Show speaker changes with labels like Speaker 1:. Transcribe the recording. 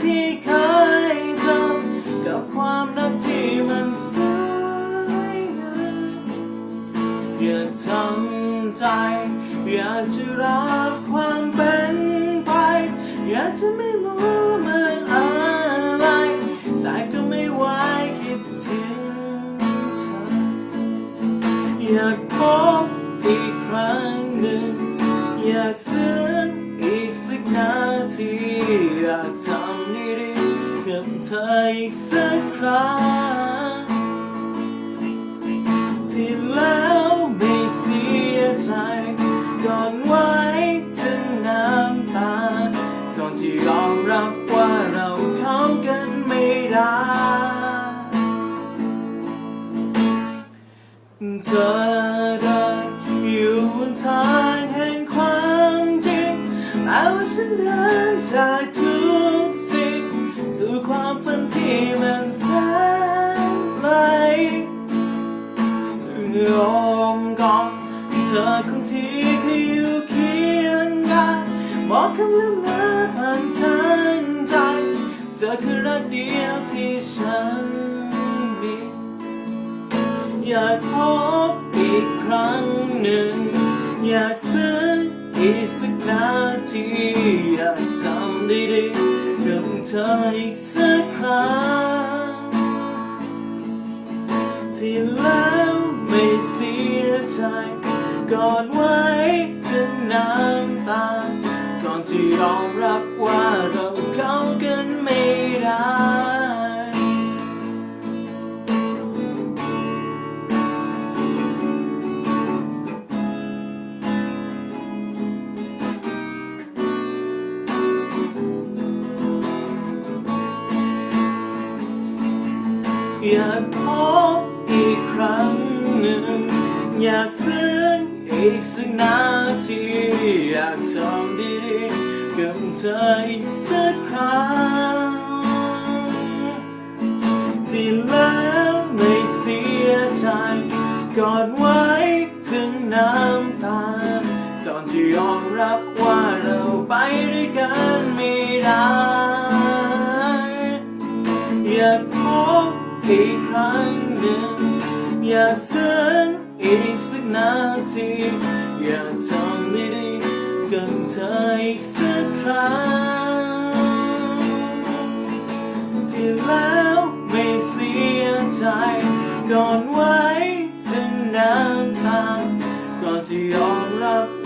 Speaker 1: ที่เคยจำกับความรักที่มันสายอย่าทำใจ อย่าจะรับความเป็นไป อย่าจะไม่รู้มันอะไร แต่ก็ไม่ไหวคิดถึงเธออยากพบอีกครั้งหนึ่งอยากซื้งอีกสักนาทีอยากทำ เธออีกสักครั้ง ที่แล้วไม่เสียใจก่อนไว้ถึงน้ำตาก่อนที่ยอมรับว่าเราเข้ากันไม่ได้เธอเดินอยู่บนทางแห่งความจริงแต่ว่าฉันเดินจากทุก ยอมก่อนเธอคงที่เคยอยู่เคียงกันบอกคำลืมลาผ่านทางใจเธอคือรักเดียวที่ฉันมีอยากพบอีกครั้งหนึ่ง อยากซึ้งอีกสักนาทีอยากทำดีๆกับเธออีกสักครั้ง ถึงน้ำตาก่อนที่ยอมรับว่าเราเข้ากันไม่ได้อยากพบอีกครั้งหนึ่งอยากซึ้ง อีกสักนาทีอยากทำดีๆกับเธออีกสักครั้งที่แล้วไม่เสียใจกอนไว้ถึงน้ำตาก่อนที่ยอมรับว่าเราไปด้วยกันไม่ได้อยากพบอีกครั้งหนึ่งอยากซึ้ง อีกสักนาที อยากทำดีกับเธออีกสักครั้งที่แล้วไม่เสียใจก่อนไว้ถึงน้ำตาก่อนที่ยอมรับ